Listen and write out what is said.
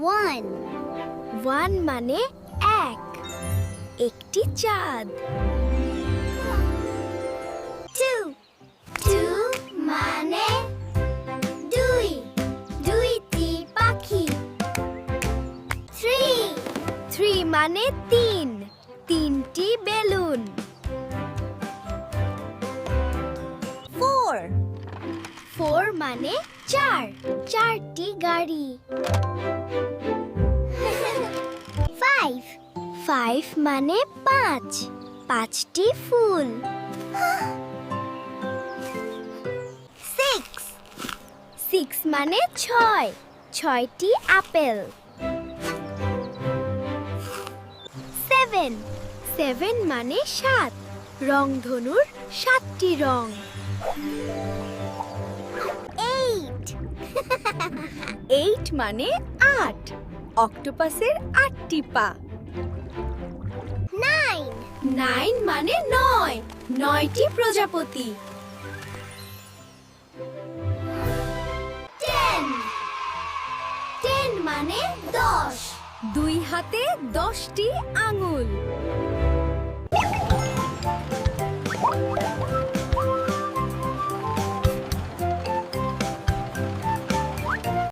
One one মানে এক। একটি চাঁদ। টু টু মানে দুই। দুইটি পাখি। থ্রি থ্রি মানে তিন। ফোর মানে চার। চারটি গাড়ি। ফাইভ। ফাইভ মানে পাঁচ। পাঁচটি ফুল। সিক্স। সিক্স মানে ছয়। ছয়টি আপেল। সেভেন। সেভেন মানে সাত। রংধনুর সাতটি রং। এইট মানে আট। অক্টোপাসের আটটি পা নাইন নাইন মানে নয়। নয়টি প্রজাপতি। টেন টেন মানে দশ। দুই হাতে দশটি আঙুল।